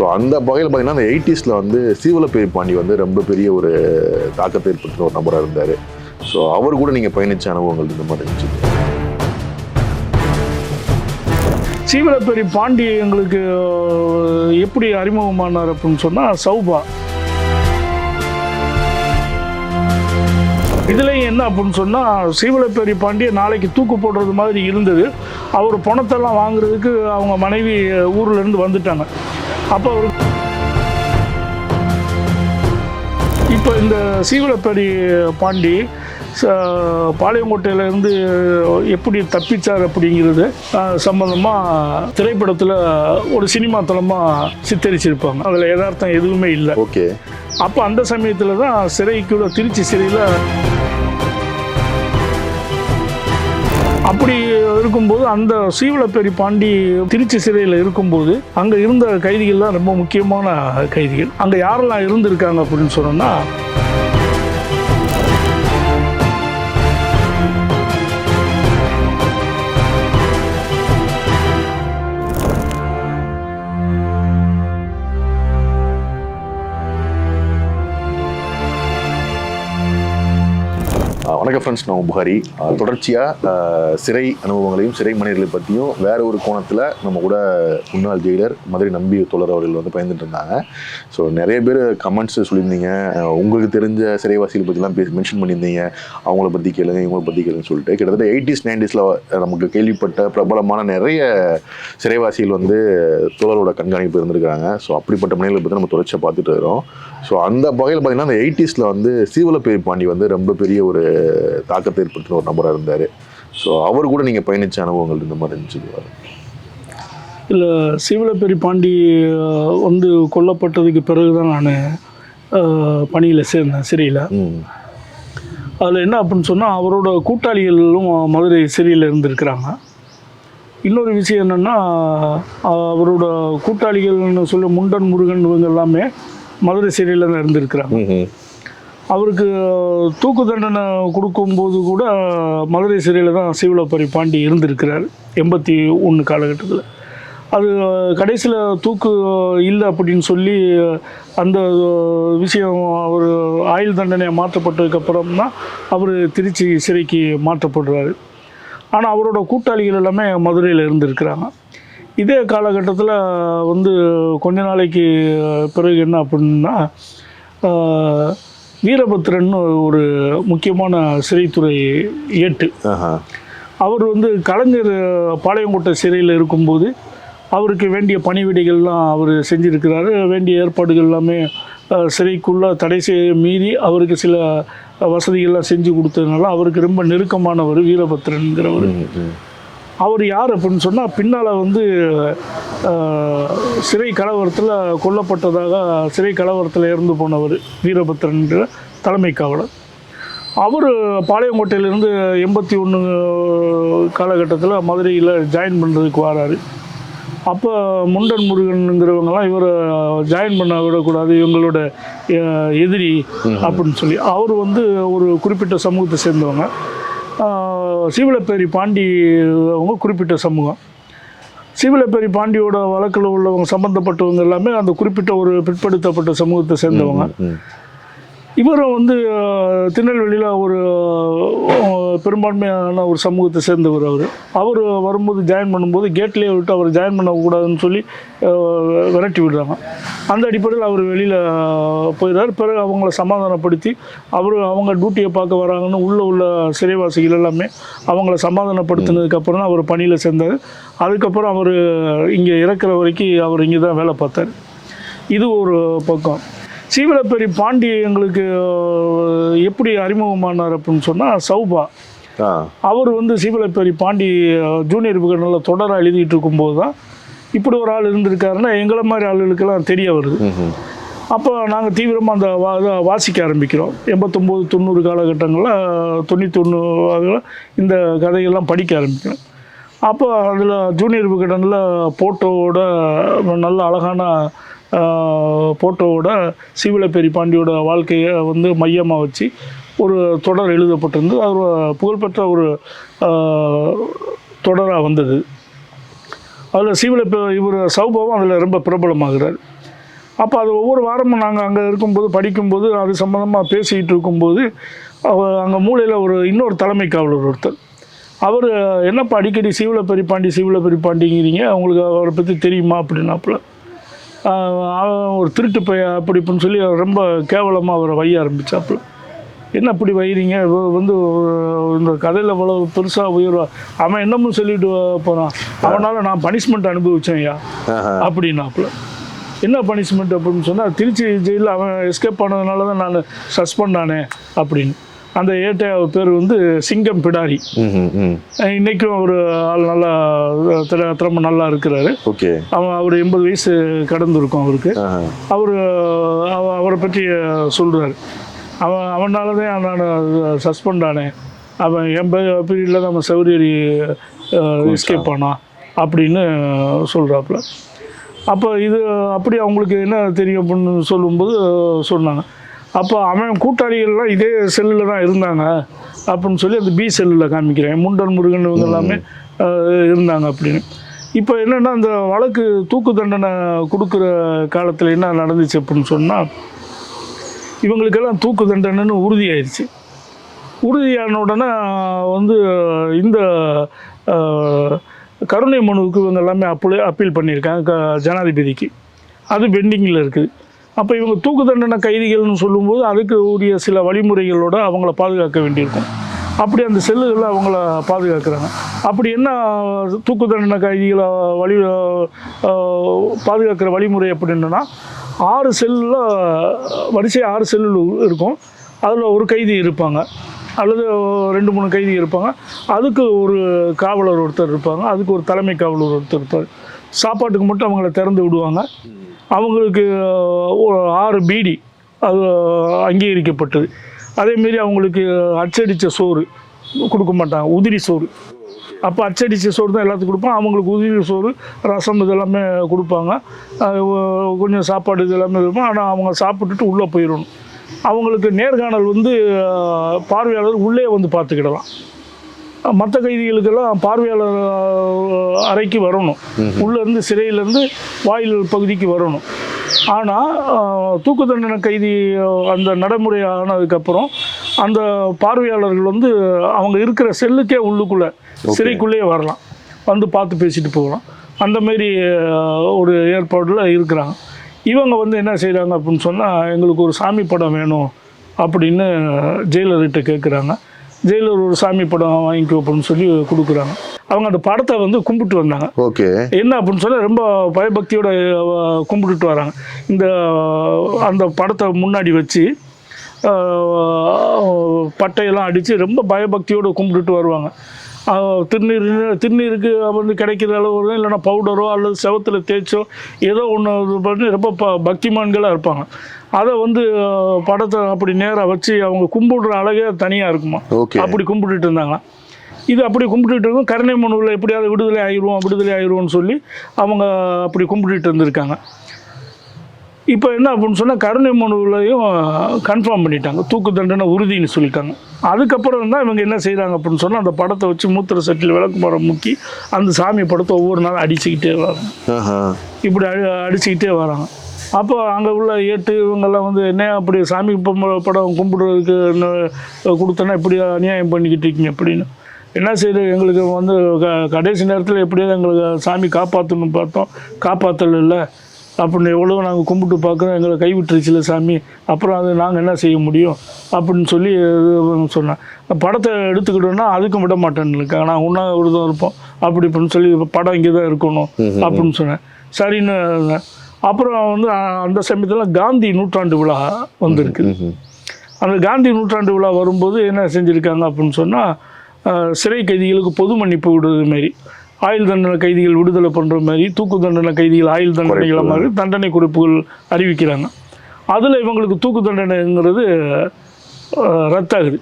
So அந்த வகையில் பார்த்தீங்கன்னா அந்த எயிட்டிஸில் வந்து சீவலப்பேரி பாண்டி வந்து ரொம்ப பெரிய ஒரு தாக்கத்தை ஏற்படுத்தின ஒரு நபராக இருந்தார். ஸோ அவர் கூட நீங்கள் பயணித்த அனுபவங்கள் இந்த மாதிரி இருந்துச்சு. சீவலப்பேரி பாண்டி எங்களுக்கு எப்படி அறிமுகமானார் அப்படின்னு சொன்னால் சௌபா. இதுலேயும் என்ன அப்படின்னு சொன்னால் சீவலப்பேரி பாண்டிய நாளைக்கு தூக்கு போடுறது மாதிரி இருந்தது. அவர் பணத்தெல்லாம் வாங்குறதுக்கு அவங்க மனைவி ஊர்லேருந்து வந்துட்டாங்க. அப்போ இப்போ இந்த சீவலப்பேரி பாண்டி பாளையங்கோட்டையிலேருந்து எப்படி தப்பிச்சார் அப்படிங்கிறது சம்மந்தமாக திரைப்படத்தில் ஒரு சினிமா தளமாக சித்தரிச்சிருப்பாங்க. அதில் யதார்த்தம் எதுவுமே இல்லை. ஓகே. அப்போ அந்த சமயத்தில் தான் சிறைக்குள்ள திருச்சி சிறையில் அப்படி இருக்கும்போது அந்த சீவலப்பேரி பாண்டி திருச்சி சிறையில் இருக்கும்போது அங்கே இருந்த கைதிகள் தான் ரொம்ப முக்கியமான கைதிகள். அங்கே யாரெல்லாம் இருந்திருக்காங்க அப்படின்னு சொன்னோம்னா வணக்கம் ஃப்ரெண்ட்ஸ் நான் புகாரி தொடர்ச்சியாக சிறை அனுபவங்களையும் சிறை மனிதர்களை பற்றியும் வேறு ஒரு கோணத்தில் நம்ம கூட முன்னாள் ஜெயிலர் மதுரை நம்பி தொடர் அவர்கள் வந்து பயந்துட்டு இருந்தாங்க. ஸோ நிறைய பேர் கமெண்ட்ஸ் சொல்லியிருந்தீங்க. உங்களுக்கு தெரிஞ்ச சிறைவாசிகள் பற்றிலாம் பேசி மென்ஷன் பண்ணியிருந்தீங்க. அவங்கள பற்றி கேளுங்க இவங்கள பற்றி கேளுங்கன்னு சொல்லிட்டு. கிட்டத்தட்ட எயிட்டிஸ் நைன்டிஸில் நமக்கு கேள்விப்பட்ட பிரபலமான நிறைய சிறைவாசிகள் வந்து தொடரோட கண்காணிப்பு இருந்திருக்காங்க. ஸோ அப்படிப்பட்ட மனிதர்களை பற்றி நம்ம தொடர்ச்சியாக பார்த்துட்டு வரோம் ஸோ அந்த வகையில் பார்த்தீங்கன்னா அந்த எயிட்டிஸில் வந்து சீவலப்பேரி பாண்டி வந்து ரொம்ப பெரிய ஒரு தாக்கத்தை ஏற்படுத்தின ஒரு நபராக இருந்தார். ஸோ அவர் கூட நீங்கள் பயணிச்ச அனுபவங்கள் இந்த மாதிரி இருந்துச்சு இல்லை சீவலப்பேரி பாண்டி வந்து கொல்லப்பட்டதுக்கு பிறகு தான் நான் பணியில் சேர்ந்தேன் சிறையில். அதில் என்ன அப்படின்னு சொன்னால் அவரோட கூட்டாளிகளும் மதுரை சிறையில் இருந்திருக்கிறாங்க. இன்னொரு விஷயம் என்னென்னா அவரோட கூட்டாளிகள்னு சொல்லி முண்டன் முருகன் இவங்க எல்லாமே மதுரை சிறையில் தான் இருந்திருக்கிறாங்க. அவருக்கு தூக்கு தண்டனை கொடுக்கும்போது கூட மதுரை சிறையில் தான் சீவலப்பரி பாண்டி இருந்திருக்கிறார் எண்பத்தி ஒன்று காலகட்டத்தில். அது கடைசியில் தூக்கு இல்லை அப்படின்னு சொல்லி அந்த விஷயம் அவர் ஆயுள் தண்டனையை மாற்றப்பட்டதுக்கப்புறம் தான் அவர் திருச்சி சிறைக்கு மாற்றப்படுறாரு. ஆனால் அவரோட கூட்டாளிகள் எல்லாமே மதுரையில் இருந்திருக்கிறாங்க. இதே காலகட்டத்தில் வந்து கொஞ்ச நாளைக்கு பிறகு என்ன அப்படின்னா வீரபத்ரன் ஒரு முக்கியமான சிறைத்துறை ஏட்டு. அவர் வந்து கலைஞர் பாளையங்கோட்டை சிறையில் இருக்கும்போது அவருக்கு வேண்டிய பணிவிடைகள்லாம் அவர் செஞ்சுருக்கிறாரு. வேண்டிய ஏற்பாடுகள் எல்லாமே சிறைக்குள்ள தடை செய்ய மீறி அவருக்கு சில வசதிகள்லாம் செஞ்சு கொடுத்ததுனால அவருக்கு ரொம்ப நெருக்கமானவர் வீரபத்ரன்கிறவர் அவர் யார் அப்படின்னு சொன்னால் பின்னால் வந்து சிறை கலவரத்தில் கொல்லப்பட்டதாக சிறை கலவரத்தில் இறந்து போனவர் வீரபத்ரன்ற தலைமை காவலர். அவர் பாளையங்கோட்டையிலேருந்து எண்பத்தி ஒன்று காலகட்டத்தில் மதுரையில் ஜாயின் பண்ணுறதுக்கு வராரு. அப்போ முண்டன் முருகனுங்கிறவங்கலாம் இவரை ஜாயின் பண்ண விடக்கூடாது இவங்களோட எதிரி அப்படின்னு சொல்லி. அவர் வந்து ஒரு குறிப்பிட்ட சமூகத்தை சேர்ந்தவங்க. சீவலப்பேரி பாண்டி அவங்க குறிப்பிட்ட சமூகம். சீவலப்பேரி பாண்டியோட வழக்கில் உள்ளவங்க சம்மந்தப்பட்டவங்க எல்லாமே அந்த குறிப்பிட்ட ஒரு பிற்படுத்தப்பட்ட சமூகத்தை சேர்ந்தவங்க. இவரும் வந்து திருநெல்வேலியில் ஒரு பெரும்பான்மையான ஒரு சமூகத்தை சேர்ந்தவர் அவர். அவர் வரும்போது ஜாயின் பண்ணும்போது கேட்லேயே விட்டு அவர் ஜாயின் பண்ணக்கூடாதுன்னு சொல்லி விரட்டி விடுறாங்க. அந்த அடிப்படையில் அவர் வெளியில் போயிடுறார். பிறகு அவங்கள சமாதானப்படுத்தி அவர் அவங்க டியூட்டியை பார்க்க வராங்கன்னு உள்ளே உள்ள சிறைவாசிகள் எல்லாமே அவங்கள சமாதானப்படுத்தினதுக்கப்புறம் தான் அவர் பணியில் சேர்ந்தார். அதுக்கப்புறம் அவர் இங்கே இறக்குற வரைக்கும் அவர் இங்கே தான் வேலை பார்த்தார். இது ஒரு பக்கம். சீவலப்பேரி பாண்டி எங்களுக்கு எப்படி அறிமுகமானார் அப்படின்னு சொன்னால் சௌபா. அவர் வந்து சீவலப்பேரி பாண்டி ஜூனியர் விகடனில் தொடராக எழுதிட்டு இருக்கும்போது தான் இப்படி ஒரு ஆள் இருந்திருக்காருன்னா எங்களை மாதிரி ஆளுகளுக்கெல்லாம் தெரிய வருது. அப்போ நாங்கள் தீவிரமாக அந்த வா வாசிக்க ஆரம்பிக்கிறோம். எண்பத்தொம்போது தொண்ணூறு காலகட்டங்களில் தொண்ணூத்தொன்று இந்த கதையெல்லாம் படிக்க ஆரம்பிக்கிறோம். அப்போ அதில் ஜூனியர் விகடனில் போட்டோவோட நல்ல அழகான போட்டோவோட சீவலப்பேரி பாண்டியோட வாழ்க்கையை வந்து மையமாக வச்சு ஒரு தொடர் எழுதப்பட்டிருந்து அது புகழ்பெற்ற ஒரு தொடராக வந்தது. அதில் சீவல இவர் சௌபாவும் அதில் ரொம்ப பிரபலமாகிறார். அப்போ அது ஒவ்வொரு வாரமும் நாங்கள் அங்கே இருக்கும்போது படிக்கும்போது அது சம்மந்தமாக பேசிக்கிட்டு இருக்கும்போது அங்கே மூலையில் ஒரு இன்னொரு தலைமை காவலர் ஒருத்தர். அவர் என்னப்பா அடிக்கடி சீவல பாண்டி சீவல பாண்டிங்கிறீங்க? அவங்களுக்கு அவரை பற்றி தெரியுமா? அப்படின்னாப்புல. ஒரு திருட்டு பைய அப்படி இப்படின்னு சொல்லி ரொம்ப கேவலமாக அவரை வைய ஆரம்பிச்சாப்புல. என்ன இப்படி வைறீங்க வந்து இந்த கதையில் இவ்வளோ பெருசாக உயர்வா அவன் என்னமும் சொல்லிட்டு போகிறான் அவனால் நான் பனிஷ்மெண்ட் அனுபவிச்சேன் ஐயா. அப்படின்னாப்புல. என்ன பனிஷ்மெண்ட் அப்படின்னு சொன்னால் திருச்சி ஜெயிலில் அவன் எஸ்கேப் பண்ணதுனால தான் நான் சஸ்பெண்ட் ஆனேன் அப்படின்னு. அந்த ஏட்டை பேர் வந்து சிங்கம் பிடாரி. இன்னைக்கும் அவர் ஆள் நல்லா திற- திறமை நல்லா இருக்கிறாரு. ஓகே. அவன் அவர் எண்பது வயசு கடந்திருக்கும் அவருக்கு. அவர் அவரை பற்றி சொல்கிறார் அவன் அவனால தான் நான் சஸ்பெண்ட் ஆனேன். அவன் என் பீரியடில் தான் அவன் சௌரியரி எஸ்கேப் ஆனான் அப்படின்னு சொல்கிறாப்புல அப்போ இது அப்படி அவங்களுக்கு என்ன தெரியும் அப்படின்னு சொல்லும்போது சொன்னாங்க. அப்போ அவன் கூட்டாளிகள்லாம் இதே செல்லில் தான் இருந்தாங்க. அப்படின்னு சொல்லி அந்த பி செல்லில் காமிக்கிறேன். முண்டன் முருகன் இவங்க எல்லாமே இருந்தாங்க அப்படின்னு. இப்போ என்னென்னா அந்த வழக்கு தூக்கு தண்டனை கொடுக்குற காலத்தில் என்ன நடந்துச்சு அப்படின்னு சொன்னால் இவங்களுக்கெல்லாம் தூக்கு தண்டனைன்னு உறுதியாயிருச்சு. உறுதியான உடனே வந்து இந்த கருணை மனுவுக்கு இவங்க எல்லாமே அப்பீல் அப்பீல் பண்ணியிருக்காங்க க- ஜனாதிபதிக்கு. அது பெண்டிங்கில் இருக்குது. அப்போ இவங்க தூக்கு தண்டனை கைதிகள்னு சொல்லும்போது அதுக்கு உரிய சில வழிமுறைகளோடு அவங்கள பாதுகாக்க வேண்டியிருக்கும். அப்படி அந்த செல்லுகளில் அவங்கள பாதுகாக்கிறாங்க. அப்படி என்ன தூக்கு தண்டனை கைதிகளை வழி பாதுகாக்கிற வழிமுறை அப்படின்னா ஆறு செல்லில் வரிசை ஆறு செல்லில் இருக்கும். அதில் ஒரு கைதி இருப்பாங்க. அல்லது ரெண்டு மூணு கைதி இருப்பாங்க. அதுக்கு ஒரு காவலர் ஒருத்தர் இருப்பாங்க. அதுக்கு ஒரு தலைமை காவலர் ஒருத்தர் இருப்பார். சாப்பாட்டுக்கு மட்டும் அவங்கள திறந்து விடுவாங்க. அவங்களுக்கு ஒரு ஆறு பீடி அது அங்கீகரிக்கப்பட்டது. அதேமாரி அவங்களுக்கு அச்சடித்த சோறு கொடுக்க மாட்டாங்க உதிரி சோறு. அப்போ அச்சடித்த சோறு தான் எல்லாத்துக்கும் கொடுப்பாங்க. அவங்களுக்கு உதிரி சோறு ரசம் இதெல்லாமே கொடுப்பாங்க. கொஞ்சம் சாப்பாடு இது எல்லாமே இருக்கும். ஆனால் அவங்க சாப்பிட்டுட்டு உள்ளே போயிடணும். அவங்களுக்கு நேர்காணல் வந்து பார்வையாளர் உள்ளே வந்து பார்த்துக்கிடலாம். மற்ற கைதிகளுக்கெல்லாம் பார்வையாளர் அறைக்கு வரணும். உள்ளேருந்து சிறையிலேருந்து வாயில் பகுதிக்கு வரணும். ஆனால் தூக்கு தண்டனை கைதி அந்த நடைமுறை ஆனதுக்கப்புறம் அந்த பார்வையாளர்கள் வந்து அவங்க இருக்கிற செல்லுக்கே உள்ளுக்குள்ளே சிறைக்குள்ளேயே வரலாம். வந்து பார்த்து பேசிட்டு போகலாம். அந்த மாரி அஹ், ஒரு ஏற்பாடில் இருக்கிறாங்க. இவங்க வந்து என்ன செய்கிறாங்க அப்படின்னு சொன்னால் எங்களுக்கு ஒரு சாமி படம் வேணும் அப்படின்னு ஜெயிலர்கிட்ட கேட்குறாங்க ஜெயிலர் ஒரு சாமி படம் வாங்கிக்கோ அப்படின்னு சொல்லி கொடுக்குறாங்க. அவங்க அந்த படத்தை வந்து கும்பிட்டு வந்தாங்க. ஓகே. என்ன அப்படின்னு சொன்னால் ரொம்ப பயபக்தியோட கும்பிட்டுட்டு வராங்க. இந்த அந்த படத்தை முன்னாடி வச்சு பட்டையெல்லாம் அடித்து ரொம்ப பயபக்தியோடு கும்பிட்டுட்டு வருவாங்க. திருநீர் திருநீருக்கு வந்து கிடைக்கிற அளவு இல்லைன்னா பவுடரோ அல்லது செவத்தில் தேய்ச்சோ ஏதோ ஒன்று இது பண்ணி ரொம்ப ப பக்திமான்களாக இருப்பாங்க. அதை வந்து படத்தை அப்படி நேராக வச்சு அவங்க கும்பிடுற அழகே தனியாக இருக்குமா? அப்படி கும்பிட்டுட்டு இருந்தாங்களாம் இது அப்படி கும்பிட்டுட்டு இருக்கும். கருணை மனுவில் எப்படியாவது விடுதலை ஆயிடுவோம் விடுதலை ஆயிடுவோம்னு சொல்லி அவங்க அப்படி கும்பிட்டுட்டு இருந்திருக்காங்க. இப்போ என்ன அப்படின்னு சொன்னால் கருணை மனுவிலையும் கன்ஃபார்ம் பண்ணிட்டாங்க. தூக்கு தண்டனை உறுதின்னு சொல்லிட்டாங்க. அதுக்கப்புறம் தான் இவங்க என்ன செய்கிறாங்க அப்படின்னு சொன்னால் அந்த படத்தை வச்சு மூத்திர சட்டியில் விளக்கு மரம் முக்கி அந்த சாமி படத்தை ஒவ்வொரு நாளும் அடிச்சுக்கிட்டே வராங்க. இப்படி அடி அடிச்சுக்கிட்டே வராங்க. அப்போ அங்கே உள்ள ஏட்டு இவங்கெல்லாம் வந்து என்ன அப்படி சாமி படம் கும்பிடுறதுக்கு கொடுத்தோன்னா இப்படி அநியாயம் பண்ணிக்கிட்டு இருக்கீங்க அப்படின்னு. என்ன செய்யுது எங்களுக்கு வந்து க- கடைசி நேரத்தில் எப்படியாவது எங்களுக்கு சாமி காப்பாற்றணும்னு பார்த்தோம். காப்பாற்றல இல்லை அப்படின்னு எவ்வளோ நாங்கள் கும்பிட்டு பார்க்குறோம். எங்களை கைவிட்டுருச்சுல சாமி. அப்புறம் அது நாங்கள் என்ன செய்ய முடியும்? அப்படின்னு சொல்லி சொன்னேன் படத்தை எடுத்துக்கிட்டோன்னா அதுக்கும் விட மாட்டேன்னு நான் உண்ணா விரதம் இருப்போம். அப்படி இப்படின்னு சொல்லி படம் இங்கே தான் இருக்கணும் அப்படின்னு சொன்னேன். சரின்னு. அப்புறம் வந்து அந்த சமயத்தில் காந்தி நூற்றாண்டு விழா வந்திருக்கு. அந்த காந்தி நூற்றாண்டு விழா வரும்போது என்ன செஞ்சுருக்காங்க அப்படின்னு சொன்னால் சிறை கைதிகளுக்கு பொது மன்னிப்பு விடுறது மாரி ஆயுள் தண்டனை கைதிகள் விடுதலை பண்ணுற மாதிரி தூக்கு தண்டனை கைதிகள் ஆயுள் தண்டனைகளை மாதிரி தண்டனை குறிப்புகள் அறிவிக்கிறாங்க. அதில் இவங்களுக்கு தூக்கு தண்டனைங்கிறது ரத்தாகுது.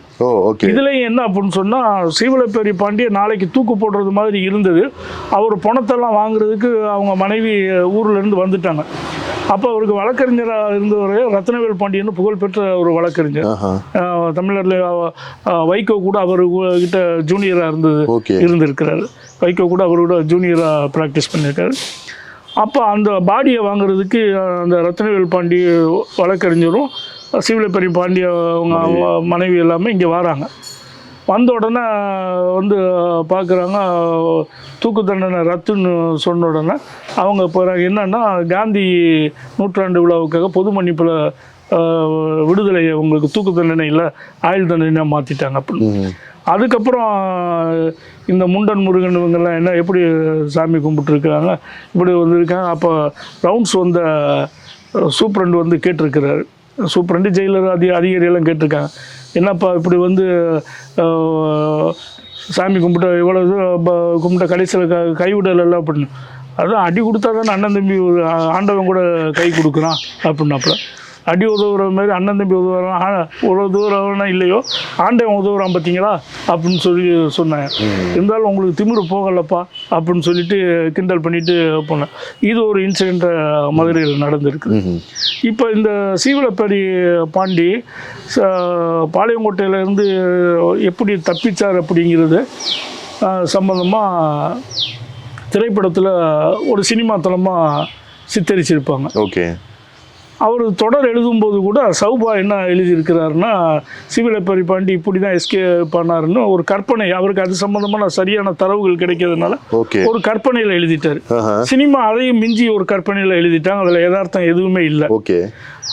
இதுலயும் என்ன அப்படின்னு சொன்னால் சீவலப்பேரி பாண்டிய நாளைக்கு தூக்கு போடுறது மாதிரி இருந்தது. அவர் பணத்தெல்லாம் வாங்குறதுக்கு அவங்க மனைவி ஊர்ல இருந்து வந்துட்டாங்க. அப்போ அவருக்கு வழக்கறிஞராக இருந்தவர் ரத்னவேல் பாண்டியன்னு புகழ்பெற்ற ஒரு வழக்கறிஞர். தமிழ்நாட்டில் வைகோ கூட அவர் கிட்ட ஜூனியராக இருந்தது இருந்திருக்கிறாரு. வைகோ கூட அவரோட ஜூனியராக ப்ராக்டிஸ் பண்ணியிருக்காரு அப்போ அந்த பாடியை வாங்குறதுக்கு அந்த ரத்னவேல் பாண்டி வழக்கறிஞரும் சிவலப்பெரிய பாண்டி அவங்க அவங்க மனைவி எல்லாமே இங்கே வராங்க. வந்த உடனே வந்து பார்க்குறாங்க தூக்கு தண்டனை ரத்துன்னு சொன்ன உடனே அவங்க போகிறாங்க என்னன்னா காந்தி நூற்றாண்டு விழாவுக்காக பொது மன்னிப்பில் விடுதலையை உங்களுக்கு தூக்கு தண்டனை இல்லை ஆயுள் தண்டனையாக மாற்றிட்டாங்க அப்படின்னு. அதுக்கப்புறம் இந்த முண்டன் முருகன் இவங்கெல்லாம் என்ன எப்படி சாமி கும்பிட்டுருக்காங்க இப்படி வந்திருக்காங்க. அப்போ ரவுண்ட்ஸ் வந்த சூப்பரண்டு வந்து கேட்டிருக்கிறாரு. சூப்பரண்டு ஜெயிலர் அதி அதிகாரியெல்லாம் கேட்டிருக்காங்க. என்னப்பா இப்படி வந்து சாமி கும்பிட்ட இவ்வளோ இது கும்பிட்ட கடைசியில் க கைவிடலை அப்படின்னு. அதுதான் அடி கொடுத்தா தானே அண்ணன் தம்பி ஒரு ஆண்டவன் கூட கை கொடுக்குறான் அப்படின்னாப்புல. அடி உதவுற மாதிரி அண்ணன் தம்பி உதவுறான் ஒரு உதவுறவனா இல்லையோ? ஆண்டவன் உதவுறான் பார்த்தீங்களா அப்படின்னு சொல்லி சொன்னேன் இருந்தாலும் உங்களுக்கு திமிரு போகலப்பா அப்படின்னு சொல்லிட்டு கிண்டல் பண்ணிட்டு போனேன். இது ஒரு இன்சிடென்ட் மதுரையில் நடந்திருக்கு. இப்போ இந்த சீவலப்படி பாண்டி பாளையங்கோட்டையிலேருந்து எப்படி தப்பிச்சார் அப்படிங்கிறது சம்மந்தமாக திரைப்படத்தில் ஒரு சினிமா தளமாக சித்தரிச்சிருப்பாங்க. ஓகே. அவர் தொடர் எழுதும்போது கூட சௌபா என்ன எழுதியிருக்கிறாருன்னா சிவிலப்பரி பாண்டி இப்படி தான் எஸ்கே பண்ணாருன்னு ஒரு கற்பனை. அவருக்கு அது சம்மந்தமான சரியான தரவுகள் கிடைக்கிறதுனால ஒரு கற்பனையில் எழுதிட்டார். சினிமா அதையும் மிஞ்சி ஒரு கற்பனையில் எழுதிட்டாங்க. அதில் யதார்த்தம் எதுவுமே இல்லை. ஓகே.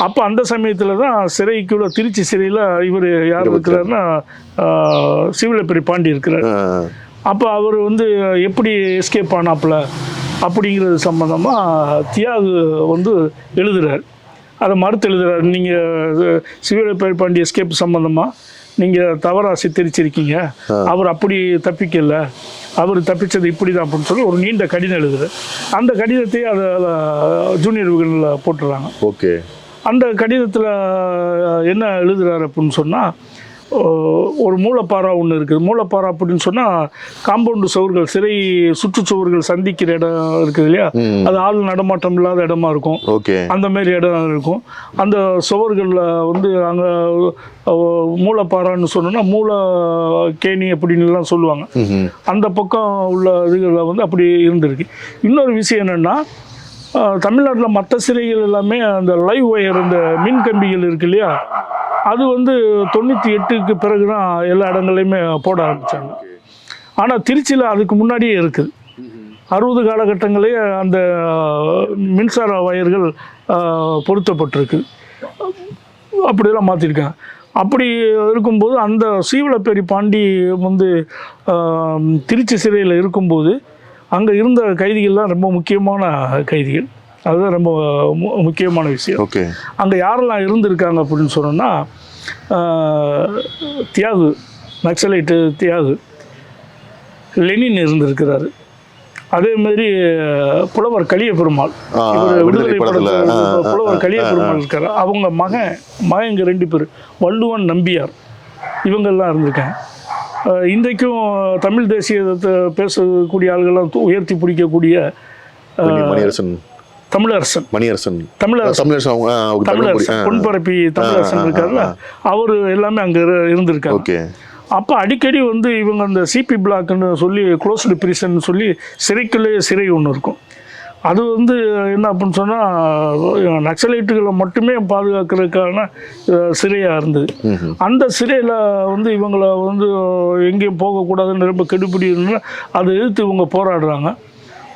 அப்போ அந்த சமயத்தில் தான் சிறைக்குள்ள திருச்சி சிறையில் இவர் யார் இருக்கிறாருன்னா சிவிலப்பரி பாண்டி இருக்கிறார். அப்போ அவர் வந்து எப்படி எஸ்கேப் ஆனாப்புல அப்படிங்கிறது சம்மந்தமாக தியாகு வந்து எழுதுறார். அதை மறுத்து எழுதுறார். நீங்கள் சிவலப்பேர் பாண்டி எஸ்கேப் சம்மந்தமாக நீங்கள் தவறாக சித்தரிச்சிருக்கீங்க அவர் அப்படி தப்பிக்கல. அவர் தப்பிச்சது இப்படி தான் அப்படின்னு சொல்லி ஒரு நீண்ட கடிதம் எழுதுறார். அந்த கடிதத்தையே அதை ஜூனியர் விகனில் போட்டுறாங்க. ஓகே. அந்த கடிதத்தில் என்ன எழுதுறாரு அப்படின்னு சொன்னால் ஒரு மூலப்பாரா ஒன்று இருக்குது. மூலப்பாரா அப்படின்னு சொன்னால் காம்பவுண்டு சுவர்கள் சிறை சுற்றுச்சுவர்கள் சந்திக்கிற இடம் இருக்குது இல்லையா. அது ஆள் நடமாட்டம் இல்லாத இடமா இருக்கும். ஓகே. அந்த மாதிரி இடம் இருக்கும். அந்த சுவர்களில் வந்து அங்கே மூலப்பாறான்னு சொன்னோன்னா மூல கேணி அப்படின்னுலாம் சொல்லுவாங்க. அந்த பக்கம் உள்ள இதுகளில் வந்து அப்படி இருந்திருக்கு. இன்னொரு விஷயம் என்னென்னா தமிழ்நாட்டில் மற்ற சிறைகள் எல்லாமே அந்த லைவ் ஒயர் இந்த மின் கம்பிகள் இருக்கு இல்லையா? அது வந்து தொண்ணூற்றி எட்டுக்கு பிறகு தான் எல்லா இடங்கள்லையுமே போட ஆரம்பித்தாங்க ஆனால் திருச்சியில் அதுக்கு முன்னாடியே இருக்குது. அறுபது காலகட்டங்களே அந்த மின்சார வயர்கள் பொருத்தப்பட்டிருக்கு. அப்படியெல்லாம் மாற்றிருக்காங்க அப்படி இருக்கும்போது அந்த சீவலப்பேரி பாண்டி வந்து திருச்சி சிறையில் இருக்கும்போது அங்கே இருந்த கைதிகள்லாம் ரொம்ப முக்கியமான கைதிகள். அதுதான் ரொம்ப முக்கியமான விஷயம். ஓகே. அங்கே யாரெல்லாம் இருந்திருக்காங்க அப்படின்னு சொன்னோன்னா தியாகு நக்சலைட்டு தியாகு லெனின் இருந்திருக்கிறாரு. அதே மாதிரி புலவர் கலிய பெருமாள் விடுதலை புலவர் கலிய. பெருமாள் இருக்காரு. அவங்க மகன் மகன் இங்கே ரெண்டு பேர். வள்ளுவன் நம்பியார். இவங்கெல்லாம் இருந்திருக்காங்க. இன்றைக்கும் தமிழ் தேசியத்தை பேசக்கூடிய ஆள்கள்லாம் உயர்த்தி பிடிக்கக்கூடிய மணி- மணியரசன். தமிழரசன். மணியரசன். தமிழரசன். தமிழரசன் அவங்க தமிழரசன். பொன்பரப்பி தமிழரசன் இருக்காருல்ல அவர் எல்லாமே அங்கே இருந்திருக்காங்க ஓகே. அப்போ அடிக்கடி வந்து இவங்க அந்த சிபி பிளாக்னு சொல்லி க்ளோஸ்டு பிரிசன் சொல்லி சிறைக்குள்ளே சிறை ஒன்று இருக்கும். அது வந்து என்ன அப்படின்னு சொன்னால் நக்சலைட்டுகளை மட்டுமே பாதுகாக்கிறதுக்கான சிறையாக இருந்தது. அந்த சிறையில் வந்து இவங்களை வந்து எங்கேயும் போகக்கூடாதுன்னு ரொம்ப கெடுபிடி இருந்தா அதை எதிர்த்து இவங்க போராடுறாங்க.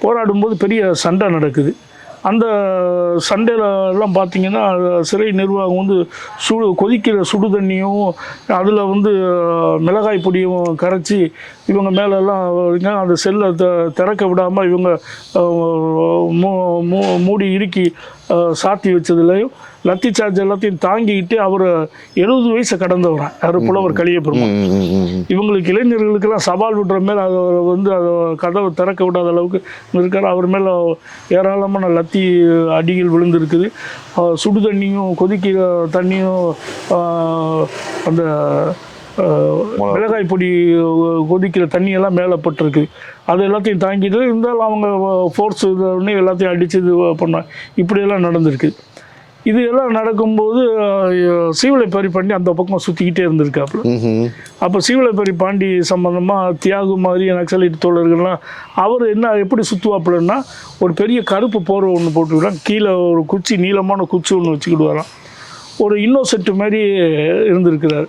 போராடும்போது பெரிய சண்டை நடக்குது. அந்த சண்டையில எல்லாம் பார்த்தீங்கன்னா சிறை நிர்வாகம் வந்து சுடு கொதிக்கிற சுடு தண்ணியும் அதில் வந்து மிளகாய் பொடியும் கரைச்சி இவங்க மேலெல்லாம் அந்த செல்லை த திறக்க விடாமல் இவங்க மூ- மூ- மூடி இறுக்கி சாத்தி வச்சதுலையும் லத்தி சார்ஜ் எல்லாத்தையும் தாங்கிக்கிட்டு அவர் எழுபது வயசை கடந்தவரன் யார் புலவர் கலிய பெருமாள். இவங்களுக்கு இளைஞர்களுக்கெல்லாம் சவால் விடுற மேலே அதை வந்து அதை கதவை திறக்க விடாத அளவுக்கு இருக்கார். அவர் மேலே ஏராளமான லத்தி அடிகள் விழுந்திருக்குது. சுடு தண்ணியும் கொதிக்கிற தண்ணியும் அந்த மிளகாய். பொடி கொதிக்கிற தண்ணியெல்லாம் மேலே பட்டிருக்கு. அது எல்லாத்தையும் தாங்கிட்டு இருந்தாலும் அவங்க ஃபோர்ஸ் இது எல்லாத்தையும் அடித்து இது பண்ண இப்படியெல்லாம் நடந்திருக்கு. இது எல்லாம் நடக்கும்போது சீவலைப்பரி பாண்டி அந்த பக்கம் சுற்றிக்கிட்டே இருந்திருக்காப்புல. அப்போ சீவலைப்பரி பாண்டி சம்பந்தமாக தியாகு மாதிரி நக்சலைட் தோழர்கள்லாம் அவர் என்ன எப்படி சுற்றுவாப்புலன்னா ஒரு பெரிய கருப்பு போர்வை ஒன்று போட்டுக்கிட்டான் கீழே ஒரு குச்சி நீளமான குச்சி ஒன்று வச்சுக்கிடுவாராம். ஒரு இன்னோசென்ட் மாதிரி இருந்திருக்கிறார்.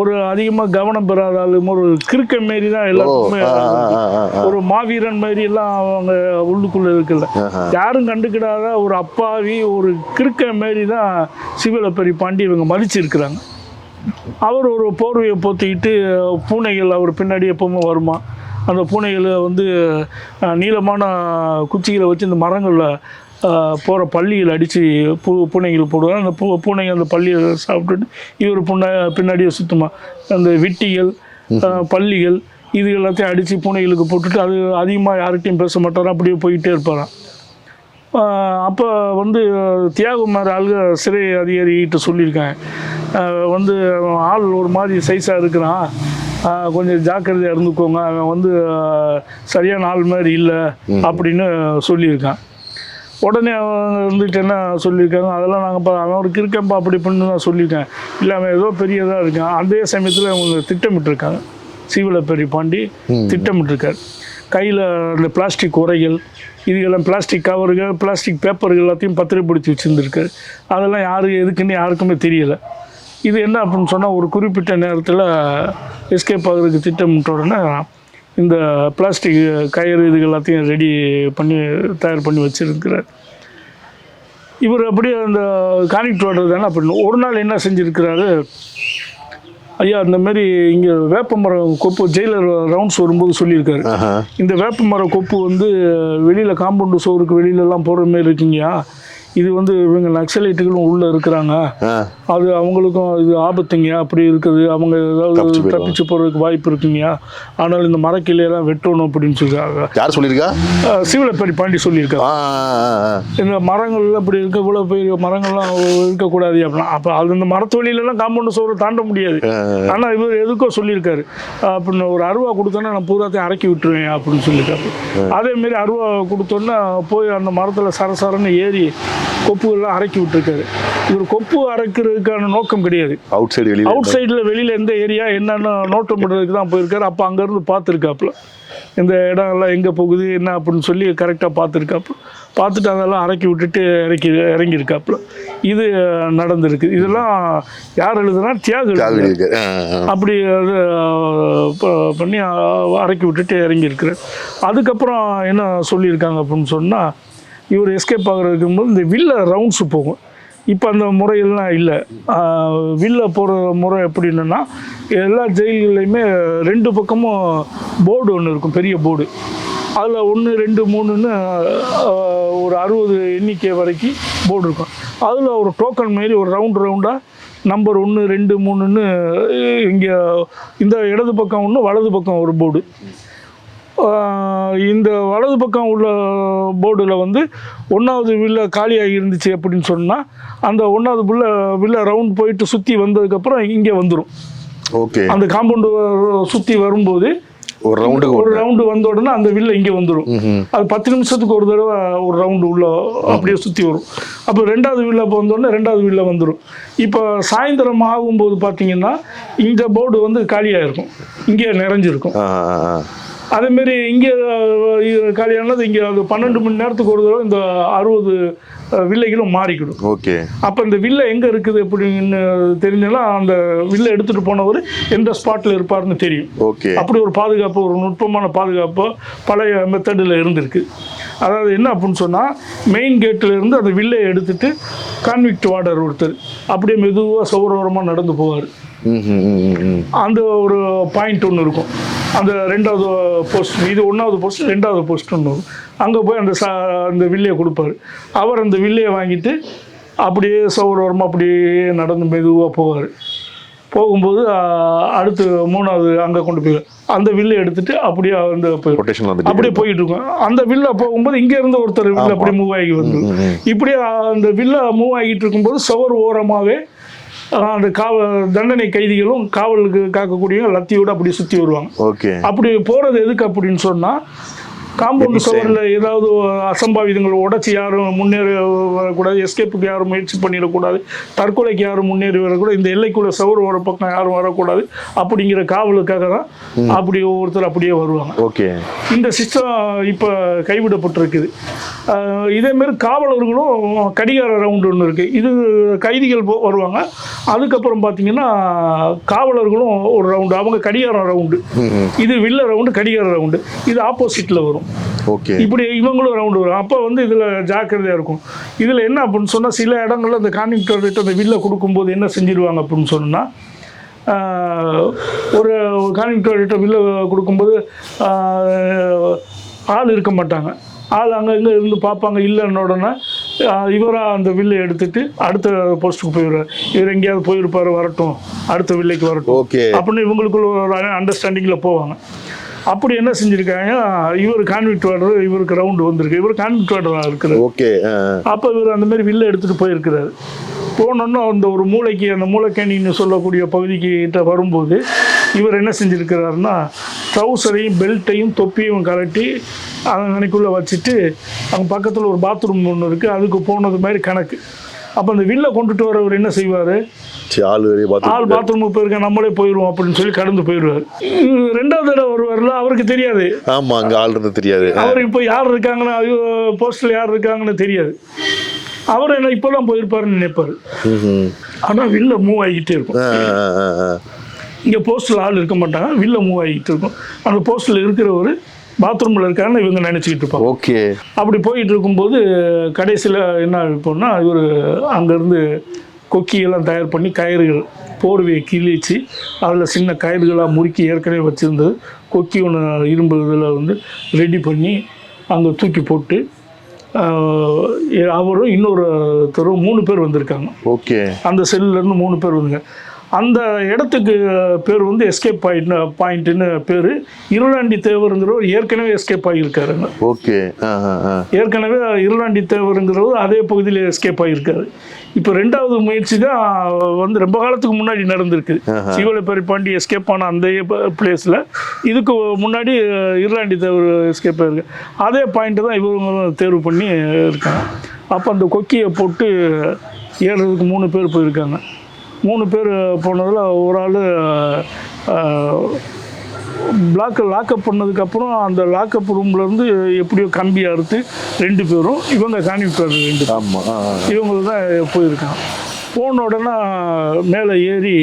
ஒரு அதிகமாக கவனம் பெறாத ஆளும் ஒரு கிறுக்க மாரி தான் எல்லாருக்குமே. ஒரு மாவீரன் மாதிரி எல்லாம் அவங்க உள்ளுக்குள்ள இருக்குல்ல ஆஹா. யாரும் கண்டுக்கிடாத ஒரு அப்பாவி ஒரு கிறுக்க மாரி தான் சிவலப்பரி பாண்டி இவங்க மதிச்சிருக்கிறாங்க. அவர் ஒரு போர்வையை போத்திக்கிட்டு பூனைகள் அவர் பின்னாடி எப்பவுமே வருமா? அந்த பூனைகளை வந்து நீளமான குச்சிகளை வச்சு இந்த மரங்களில் போகிற பள்ளியில் அடித்து பூ பூனைகள் போடுவாங்க. அந்த பூ பூனைங்க அந்த பள்ளியை சாப்பிட்டுட்டு இவர் புண்ண பின்னாடியே சுத்தமா. அந்த விட்டிகள் பள்ளிகள் இது எல்லாத்தையும் அடித்து பூனைகளுக்கு போட்டுட்டு அது அதிகமாக யார்கிட்டையும் பேச மாட்டாராம் அப்படியே போயிட்டே இருப்பாராம். அப்போ வந்து தியாகுமார் ஆளுக சிறை அதிகாரிகிட்ட சொல்லியிருக்கேன் ஆஹ் வந்து ஆள் ஒரு மாதிரி சைஸாக இருக்கிறான். கொஞ்சம் ஜாக்கிரதையாக இருந்துக்கோங்க. அவன் வந்து சரியான ஆள் மாதிரி இல்லை அப்படின்னு சொல்லியிருக்கான். உடனே அவங்க வந்துட்டு என்ன சொல்லியிருக்காங்க? அதெல்லாம் நாங்கள் அவன் ஒரு கிறுக்கம்பா அப்படி பண்ணு நான் சொல்லியிருக்கேன் இல்லை அவன் ஏதோ பெரியதாக இருக்கான். அதே சமயத்தில் அவங்க திட்டமிட்டிருக்காங்க. சீவலப்பெரி பாண்டி திட்டமிட்டிருக்கார். கையில் அந்த பிளாஸ்டிக் உரைகள் இதுக்கெல்லாம் பிளாஸ்டிக் கவர்கள் பிளாஸ்டிக் பேப்பர்கள் எல்லாத்தையும் பத்திரப்படுத்தி வச்சுருந்துருக்காரு அதெல்லாம் யாரு எதுக்குன்னு யாருக்குமே தெரியலை. இது என்ன அப்படின்னு சொன்னால் ஒரு குறிப்பிட்ட நேரத்தில் எஸ்கேப் ஆகிறதுக்கு திட்டமிட்ட உடனே இந்த பிளாஸ்டிக் கயிறு இது எல்லாத்தையும் ரெடி பண்ணி தயார் பண்ணி வச்சுருக்கிறார். இவர் அப்படியே அந்த கான்ட்ராக்ட் ஆர்டர் தானே பண்ணணும் ஒரு நாள் என்ன செஞ்சுருக்கிறாரு? ஐயா இந்த மாதிரி இங்கே வேப்ப மரம் கொப்பு ஜெயிலர் ரவுண்ட்ஸ் வரும்போது சொல்லியிருக்காரு. இந்த வேப்ப மர கொப்பு வந்து வெளியில் காம்பவுண்டு சோறுக்கு வெளியிலலாம் போகிற மாதிரி இருக்குங்கய்யா. இது வந்து இவங்க நக்சலைட்டுகளும் உள்ளே இருக்கிறாங்க. அது அவங்களுக்கும் இது ஆபத்துங்கய்யா? அப்படி இருக்குது. அவங்க ஏதாவது தப்பிச்சு போகிறதுக்கு வாய்ப்பு இருக்குங்கய்யா? ஆனால் இந்த மரக்கிளையெல்லாம் வெட்டணும் அப்படின்னு சொல்லியிருக்காங்க. யார் சொல்லியிருக்கா? சிவலப்பரி பாண்டி சொல்லியிருக்காங்க. இந்த மரங்கள்லாம் இப்படி இருக்க இவ்வளோ பெரிய மரங்கள்லாம் இருக்கக்கூடாது அப்படின்னா அப்போ அது இந்த மரத்து வழியிலலாம் காம்பவுண்டு சோறு தாண்ட முடியாது. ஆனால் இவர் எதுக்கோ சொல்லியிருக்காரு. அப்படின்னு ஒரு அருவா கொடுத்தோன்னா நான் பூராத்தையும் அரைக்கி விட்டுருவேன் அப்படின்னு சொல்லியிருக்காரு. அதேமாரி அருவா கொடுத்தோன்னா போய் அந்த மரத்தில் சரசரன்னு ஏறி கொப்புகள்லாம் அரைக்கி விட்டுருக்காரு. இவர் கொப்பு அரைக்கிறதுக்கான நோக்கம் கிடையாது. அவுட் சைடு வெளியில அவுட் சைடில் வெளியில் எந்த ஏரியா என்னென்னு நோட்டம் பண்ணுறதுக்கு தான் போயிருக்காரு. அப்போ அங்கேருந்து பார்த்துருக்காப்புல. இந்த இடம் எல்லாம் எங்கே போகுது என்ன அப்படின்னு சொல்லி கரெக்டாக பார்த்துருக்காப்புல. பார்த்துட்டு அதெல்லாம் இறக்கி விட்டுட்டு இறக்கி இறங்கியிருக்காப்புல. இது நடந்திருக்கு. இதெல்லாம் யார் எழுதுனா? தியாகு. அப்படி அது பண்ணி அஹ், இறக்கி விட்டுட்டு இறங்கியிருக்கிறார். அதுக்கப்புறம் என்ன சொல்லியிருக்காங்க அப்படின்னு சொன்னால் இவர் எஸ்கேப் ஆகிறதுக்கு போது இந்த வில்ல ரவுண்ட்ஸு போகும். இப்போ அந்த முறையெல்லாம் இல்லை. வில்ல போகிற முறை எப்படின்னா எல்லா ஜெயில்கள்லையுமே ரெண்டு பக்கமும் போர்டு ஒன்று இருக்கும் பெரிய போர்டு அதில் ஒன்று ரெண்டு மூணுன்னு ஒரு அறுபது எண்ணிக்கை வரைக்கும் போர்டு இருக்கும். அதில் ஒரு டோக்கன் மாரி ஒரு ரவுண்ட் ரவுண்டாக நம்பர் ஒன்று ரெண்டு மூணுன்னு இங்கே இந்த இடது பக்கம் ஒன்று வலது பக்கம் ஒரு போர்டு இந்த வலது பக்கம் உள்ள போர்டில் வந்து ஒன்றாவது வில்ல காலியாகி இருந்துச்சு அப்படின்னு சொன்னால் அந்த ஒன்றாவது வில்ல வில்ல ரவுண்ட் போயிட்டு சுற்றி வந்ததுக்கப்புறம் இங்கே வந்துடும் ஓகே. அந்த காம்பவுண்டு சுற்றி வரும்போது ஒரு ரவுண்டுக்கு ஒரு ரவுண்டு வந்த உடனே அந்த வில்ல இங்கே வந்துடும். அது பத்து நிமிஷத்துக்கு ஒரு தடவை ஒரு ரவுண்டு உள்ள அப்படியே சுற்றி வரும். அப்போ ரெண்டாவது வில்ல வந்தோடனே ரெண்டாவது வில்ல வந்துடும் இப்போ சாயந்தரம் ஆகும்போது பார்த்தீங்கன்னா இந்த போர்டு வந்து காலியாக இருக்கும் இங்கே நிறைஞ்சிருக்கும். அதேமாரி இங்கே காலியானது இங்கே அது பன்னெண்டு மணி நேரத்துக்கு ஒரு தடவை இந்த அறுபது வில்லைகளும் மாறிக்கிடும். ஓகே. அப்போ இந்த வில்லை எங்கே இருக்குது அப்படின்னு தெரிஞ்சனா அந்த வில்லை எடுத்துகிட்டு போனவர் எந்த ஸ்பாட்டில் இருப்பார்னு தெரியும். ஓகே. அப்படி ஒரு பாதுகாப்பு ஒரு நுட்பமான பாதுகாப்பு பழைய மெத்தடில் இருந்திருக்கு. அதாவது என்ன அப்படின்னு சொன்னால் மெயின் கேட்டில் இருந்து அந்த வில்லை எடுத்துட்டு கான்விக்ட் வார்டர் ஒருத்தர் அப்படியே மெதுவாக சௌரவரமாக நடந்து போவார். அந்த ஒரு பாயிண்ட் ஒன்று இருக்கும். அந்த ரெண்டாவது போஸ்ட் இது ஒன்றாவது போஸ்ட் ரெண்டாவது போஸ்ட் ஒன்று அங்கே போய் அந்த சா அந்த வில்லையை கொடுப்பாரு. அவர் அந்த வில்லையை வாங்கிட்டு அப்படியே சௌரவரமாக அப்படியே நடந்து மெதுவாக போவார். போகும்போது அடுத்து மூணாவது அங்கே கொண்டு போய் அந்த வில்லை எடுத்துட்டு அப்படியே அந்த அப்படியே போயிட்டு இருக்கும். அந்த வில்ல போகும்போது இங்க இருந்து ஒருத்தர் வில்ல அப்படி மூவ் ஆகி வந்து. இப்படியே அந்த வில்ல மூவ் ஆகிட்டு இருக்கும்போது சுவர் ஓரமாவே அஹ், அந்த காவல் தண்டனை கைதிகளும் காவலுக்கு காக்கக்கூடிய லத்தியோட அப்படி சுத்தி வருவாங்க. ஓகே. அப்படி போறது எதுக்கு அப்படின்னு சொன்னா காம்பவுண்ட்? சுவரில் ஏதாவது அசம்பாவிதங்கள் உடச்சி யாரும் முன்னேறி வரக்கூடாது எஸ்கேப்புக்கு யாரும் முயற்சி பண்ணிடக்கூடாது தற்கொலைக்கு யாரும் முன்னேறி வரக்கூடாது இந்த எல்லைக்குள்ள சவுறு ஒரு பக்கம் யாரும் வரக்கூடாது அப்படிங்கிற காவலுக்காக தான் அப்படி ஒவ்வொருத்தர் அப்படியே வருவாங்க. ஓகே. இந்த சிஸ்டம் இப்போ கைவிடப்பட்டிருக்குது. ஆஹ் இதே மாதிரி காவலர்களும் கடிகார ரவுண்டு ஒன்று இருக்குது இது கைதிகள் போ- வருவாங்க. அதுக்கப்புறம் பார்த்தீங்கன்னா காவலர்களும் ஒரு ரவுண்டு அவங்க கடிகார ரவுண்டு இது வில்ல ரவுண்டு கடிகார ரவுண்டு இது ஆப்போசிட்டில் வரும். ஓகே. இப்படி இவங்களும் ரவுண்டு வரும். அப்போ வந்து இதில் ஜாக்கிரதையாக இருக்கும். இதில் என்ன அப்படின்னு சொன்னால் சில இடங்கள்ல இந்த கான்ட்ராக்டர்கிட்ட அந்த வில்லை கொடுக்கும்போது என்ன செஞ்சிருவாங்க அப்படின்னு சொன்னால் ஒரு கான்ட்ராக்டர்கிட்ட வில்லை கொடுக்கும்போது ஆள் இருக்க மாட்டாங்க. ஆள் அங்கே இங்கே இருந்து பார்ப்பாங்க. இல்லைன்ன உடனே இவராக அந்த வில்லை எடுத்துட்டு அடுத்த போஸ்ட்டுக்கு போயிடுவார். இவர் எங்கேயாவது போயிருப்பார் வரட்டும். அடுத்த வில்லைக்கு வரட்டும். ஓகே. அப்படின்னு இவங்களுக்குள்ள ஒரு அண்டர்ஸ்டாண்டிங்கில் போவாங்க. அப்படி என்ன செஞ்சுருக்காங்க? இவர் கான்விக்ட் வார்டர் இவருக்கு ரவுண்டு வந்திருக்கு. இவர் கான்விக்ட் வார்டராக இருக்கிறார் ஓகே அப்போ இவர் அந்த மாதிரி வில்ல எடுத்துகிட்டு போயிருக்கிறாரு. போனோன்னா அந்த ஒரு மூளைக்கு அந்த மூளைக்கணின்னு சொல்லக்கூடிய பகுதிக்கு கிட்ட வரும்போது இவர் என்ன செஞ்சுருக்கிறாருன்னா ட்ரௌசரையும் பெல்ட்டையும் தொப்பியும் கலட்டி அங்கனைக்குள்ளே வச்சுட்டு அவங்க பக்கத்தில் ஒரு பாத்ரூம் ஒன்று இருக்குது அதுக்கு போனது மாதிரி கணக்கு. அப்போ அந்த வில்ல கொண்டுட்டு வரவர் என்ன செய்வார்? ஆள் ஆள் பாத்ரூமுக்கு போயிருக்க நம்மளே போயிடுவோம் அப்படின்னு சொல்லி கடந்து போயிடுவார் ரெண்டாவது தடவை வருவார்ல அவருக்கு தெரியாது. ஆமா அங்க ஆள் இருந்து தெரியாது. அவர் இப்போ யார் இருக்காங்கன்னு போஸ்டில் யார் இருக்காங்கன்னு தெரியாது. அவர் என்ன இப்போதான் போயிருப்பாருன்னு நினைப்பாரு. ஆனால் வில்ல மூவ் ஆகிக்கிட்டே இருக்கும். இங்கே போஸ்டில் ஆள் இருக்க மாட்டாங்க வில்ல மூவ் ஆகிக்கிட்டு இருக்கும். அந்த போஸ்டில் இருக்கிறவர் பாத்ரூமில் இருக்காருன்னு இவங்க நினச்சிக்கிட்டு இருப்பாங்க. ஓகே. அப்படி போயிட்டு இருக்கும்போது கடைசியில் என்ன ஆகிப்போம்னா இவர் அங்கேருந்து கொக்கியெல்லாம் தயார் பண்ணி கயிறுகள் போர்வையை கிழிச்சு அதில் சின்ன கயிறுகளாக முறுக்கி ஏற்கனவே வச்சுருந்தது. கொக்கி ஒன்று இரும்பு இதில் வந்து ரெடி பண்ணி அங்கே தூக்கி போட்டு அவரும் இன்னொருத்தரும் மூணு பேர் வந்திருக்காங்க. ஓகே. அந்த செல்லுலேருந்து மூணு பேர் வந்துங்க. அந்த இடத்துக்கு பேர் வந்து எஸ்கேப் பாயிண்ட் பாயிண்ட்டுன்னு பேர். இருளாண்டி தேவருங்கிறவர் ஏற்கனவே எஸ்கேப் ஆகியிருக்காருங்க ஓகே. ஏற்கனவே இருளாண்டி தேவருங்கிறவர் அதே பகுதியில் எஸ்கேப் ஆகியிருக்காரு. இப்போ ரெண்டாவது முயற்சி தான் வந்து ரொம்ப காலத்துக்கு முன்னாடி நடந்திருக்கு. ஆஹா. சிவலப்பேரி பாண்டி எஸ்கேப் ஆன அந்த பிளேஸில் இதுக்கு முன்னாடி இருளாண்டி தேவர் எஸ்கேப் ஆயிருக்கு. அதே பாயிண்ட்டு தான் இவங்களும் தேர்வு பண்ணி இருக்காங்க. அப்போ அந்த கொக்கியை போட்டு ஏறுறதுக்கு மூணு பேர் போயிருக்காங்க. மூணு பேர் போனதில் ஒரு ஆள் பிளாக் லாக்கப் பண்ணதுக்கப்புறம் அந்த லாக்கப் ரூம்லேருந்து எப்படியோ கம்பி அறுத்து ரெண்டு பேரும் இவங்க காணிவிட்டார் ரெண்டு பேரும். ஆமா ஆ, ஆ. இவங்க தான் போயிருக்காங்க போன உடனே மேலே ஏறி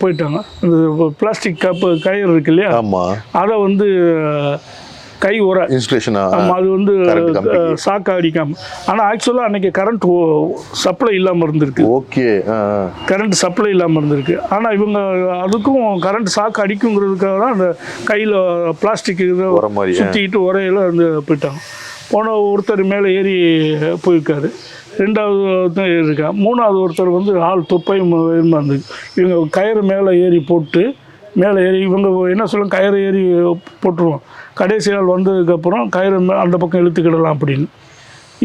போயிட்டாங்க இந்த பிளாஸ்டிக் கப்பு கயிறு இருக்கு இல்லையா ஆமா அதை வந்து கை உர. இன்ஸ்பிரேஷனா ஆமாம் அது வந்து. சாக்கா அடிக்காம. ஆனால் ஆக்சுவலாக அன்னைக்கு கரண்ட் சப்ளை இல்லாமல் இருந்திருக்கு. ஓகே. கரண்ட் சப்ளை இல்லாமல் இருந்திருக்கு. ஆனால் இவங்க அதுக்கும் கரண்ட் சாக்கு அடிக்குங்கிறதுக்காக தான் அந்த கையில் பிளாஸ்டிக் இதை. சுற்றிக்கிட்டு உரையில வந்து போயிட்டாங்க. போன ஒருத்தர் மேலே ஏறி போயிருக்காரு. ரெண்டாவது ஒருத்தர் ஏறி இருக்கான் மூணாவது ஒருத்தர் வந்து ஆள் தொப்பையும் இருந்தது இவங்க கயிறு மேலே ஏறி போட்டு மேலே ஏறி இவங்க என்ன சொல்ல கயிறு ஏறி போட்டுருவோம். கடைசி ஆள் வந்ததுக்கப்புறம் கயிறு அந்த பக்கம் இழுத்துக்கிடலாம் அப்படின்னு.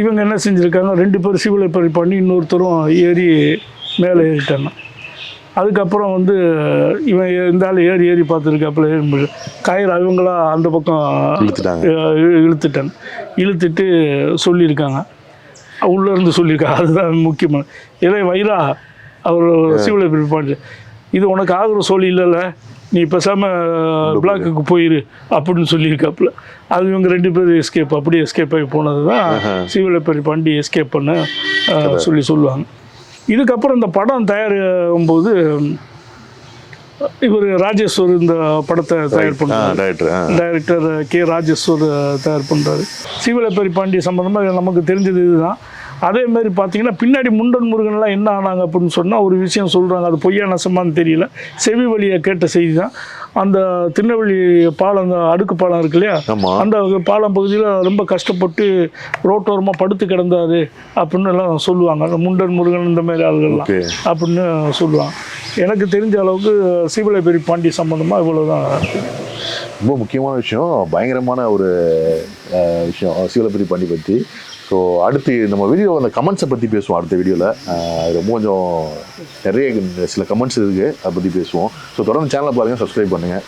இவங்க என்ன செஞ்சுருக்காங்க ரெண்டு பேர் சிவில் பறி பண்ணி இன்னொருத்தரும் ஏறி மேலே ஏறிட்டாங்க. அதுக்கப்புறம் வந்து இவன் இந்த ஆள் ஏறி ஏறி பார்த்துருக்காப்புல ஏறி. கயிறு அவங்களா அந்த பக்கம் இழுத்துட்டாங்க. இழுத்துட்டாங்க. இழுத்துட்டு சொல்லியிருக்காங்க. உள்ளே இருந்து சொல்லியிருக்காங்க. அதுதான் முக்கியமான இதை வைரா அவர் சிவில் பிரிப்பாண்டு இது உனக்கு ஆகுற சொல்லி இல்லைல்ல? நீ பேசாமல் பிளாக்குக்கு போயிரு. அப்படின்னு சொல்லியிருக்காப்புல. அது இவங்க ரெண்டு பேரும் எஸ்கேப் அப்படியே எஸ்கேப் ஆகி போனது தான் சிவில் பெரிய பாண்டி எஸ்கேப் பண்ண சொல்லி சொல்லுவாங்க. இதுக்கப்புறம் இந்த படம் தயாரிக்கும்போது இவர் ராஜேஸ்வர் இந்த படத்தை தயார் ஆ பண்ணார் டைரக்டர் ஆ. Director K. ராஜேஸ்வர் தயார் பண்ணுறாரு சிவலப்பேரி பாண்டி சம்மந்தமாக நமக்கு தெரிஞ்சது இதுதான். அதே மாதிரி பார்த்தீங்கன்னா பின்னாடி முண்டன் முருகன்லாம் என்ன ஆனாங்க அப்படின்னு சொன்னால் ஒரு விஷயம் சொல்கிறாங்க அது பொய்யா நசமான்னு தெரியல. செவி வழியை கேட்ட செய்தி தான். அந்த திருநெல்வேலி பாலம் அந்த அடுக்கு பாலம் இருக்கு இல்லையா? அந்த பாலம் பகுதியில் ரொம்ப கஷ்டப்பட்டு ரோட்டோரமாக படுத்து கிடந்தாரு அப்படின்னு எல்லாம் சொல்லுவாங்க. அந்த முண்டன் முருகன் இந்த மாதிரி ஆளுகள்லாம் அப்படின்னு சொல்லுவாங்க. எனக்கு தெரிஞ்ச அளவுக்கு சீவலப்பேரி பாண்டி சம்மந்தமாக இவ்வளோதான் ரொம்ப முக்கியமான விஷயம். பயங்கரமான ஒரு விஷயம். சிவலப்பரி பாண்டி பற்றி ஸோ அடுத்து நம்ம வீடியோ அந்த கமெண்ட்ஸை பற்றி பேசுவோம் அடுத்த வீடியோவில் ரொம்ப கொஞ்சம் நிறைய சில கமெண்ட்ஸ் இருக்குது அதை பற்றி பேசுவோம். ஸோ தொடர்ந்து சேனலை பாருங்கள் சப்ஸ்கிரைப் பண்ணுங்கள்